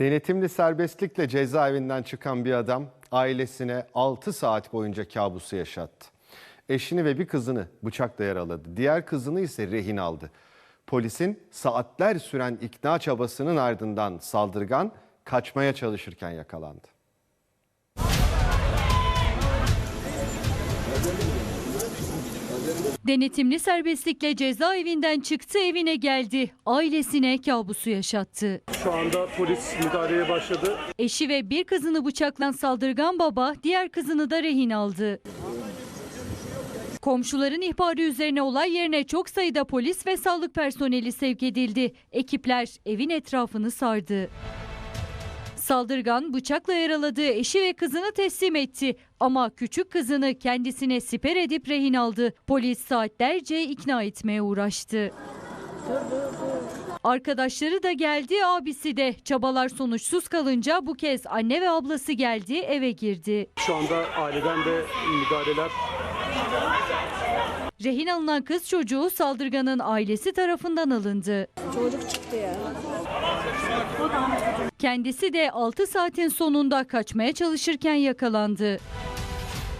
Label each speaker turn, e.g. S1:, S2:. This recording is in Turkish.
S1: Denetimli serbestlikle cezaevinden çıkan bir adam ailesine 6 saat boyunca kabusu yaşattı. Eşini ve bir kızını bıçakla yaraladı. Diğer kızını ise rehin aldı. Polisin saatler süren ikna çabasının ardından saldırgan kaçmaya çalışırken yakalandı.
S2: Denetimli serbestlikle cezaevinden çıktı evine geldi. Ailesine kabusu yaşattı.
S3: Şu anda polis müdahaleye başladı.
S2: Eşi ve bir kızını bıçaklan saldırgan baba diğer kızını da rehin aldı. Komşuların ihbarı üzerine olay yerine çok sayıda polis ve sağlık personeli sevk edildi. Ekipler evin etrafını sardı. Saldırgan bıçakla yaraladığı eşi ve kızını teslim etti. Ama küçük kızını kendisine siper edip rehin aldı. Polis saatlerce ikna etmeye uğraştı. Arkadaşları da geldi, abisi de. Çabalar sonuçsuz kalınca bu kez anne ve ablası geldi, eve girdi.
S3: Şu anda aileden de müdahaleler
S2: Rehin alınan kız çocuğu saldırganın ailesi tarafından alındı.
S4: Çocuk çıktı ya.
S2: Kendisi de 6 saatin sonunda kaçmaya çalışırken yakalandı.